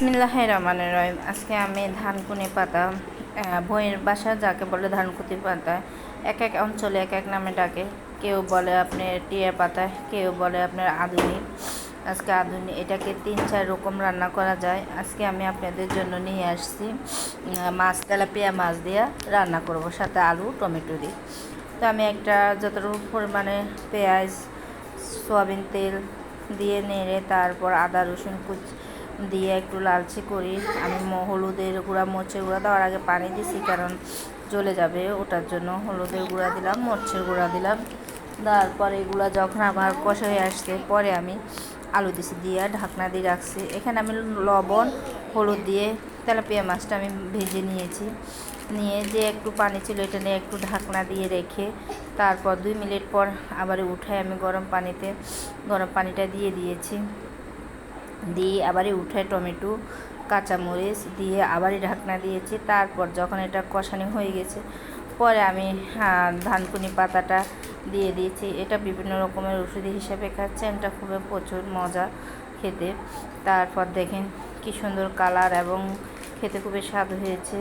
বিসমিল্লাহ রহমানের রহিম। আজকে আমি ধানকুনি পাতা বইয়ের বাসা যাকে বলে ধানকুতি পাতা, এক এক অঞ্চলে এক এক নামে ডাকে। কেউ বলে আপনার টিয়া পাতা, কেউ বলে আপনার আধুনিক আজকে আধুনিক এটাকে তিন চার রকম রান্না করা যায়। আজকে আমি আপনাদের জন্য নিয়ে আসছি মাছ, তেলাপিয়া মাছ দিয়ে রান্না করব, সাথে আলু, টমেটো দিয়ে। তো আমি একটা যতটুকু পরিমাণে পেঁয়াজ, সয়াবিন তেল দিয়ে নেড়ে তারপর আদা, রসুন কুচ দিয়ে একটু লালচে করি। আমি হলুদের গুঁড়া, মরচের গুঁড়া দেওয়ার আগে পানি দিছি, কারণ জ্বলে যাবে ওটার জন্য। হলুদের গুঁড়া দিলাম, মরচের গুঁড়া দিলাম। তারপর এগুলো যখন আমার কষা হয়ে আসছে, পরে আমি আলু দিছি দিয়ে ঢাকনা দিয়ে রাখছি। এখানে আমি লবণ, হলুদ দিয়ে তেলাপিয়া মাছটা আমি ভেজে নিয়েছি। নিয়ে যে একটু পানি ছিল এটা নিয়ে একটু ঢাকনা দিয়ে রেখে তারপর দুই মিনিট পর আবার উঠাই আমি গরম পানিতে, গরম পানিটা দিয়ে দিয়েছি। দিয়ে আবারই উঠে টমেটো, কাঁচামরিচ দিয়ে আবারই ঢাকনা দিয়েছি। তারপর যখন এটা কষানি হয়ে গেছে, পরে আমি ধানকুনি পাতাটা দিয়ে দিয়েছি। এটা বিভিন্ন রকমের ওষুধি হিসাবে খাচ্ছে। এটা খুবই প্রচুর মজা খেতে। তারপর দেখেন কি সুন্দর কালার এবং খেতে খুবই স্বাদ হয়েছে।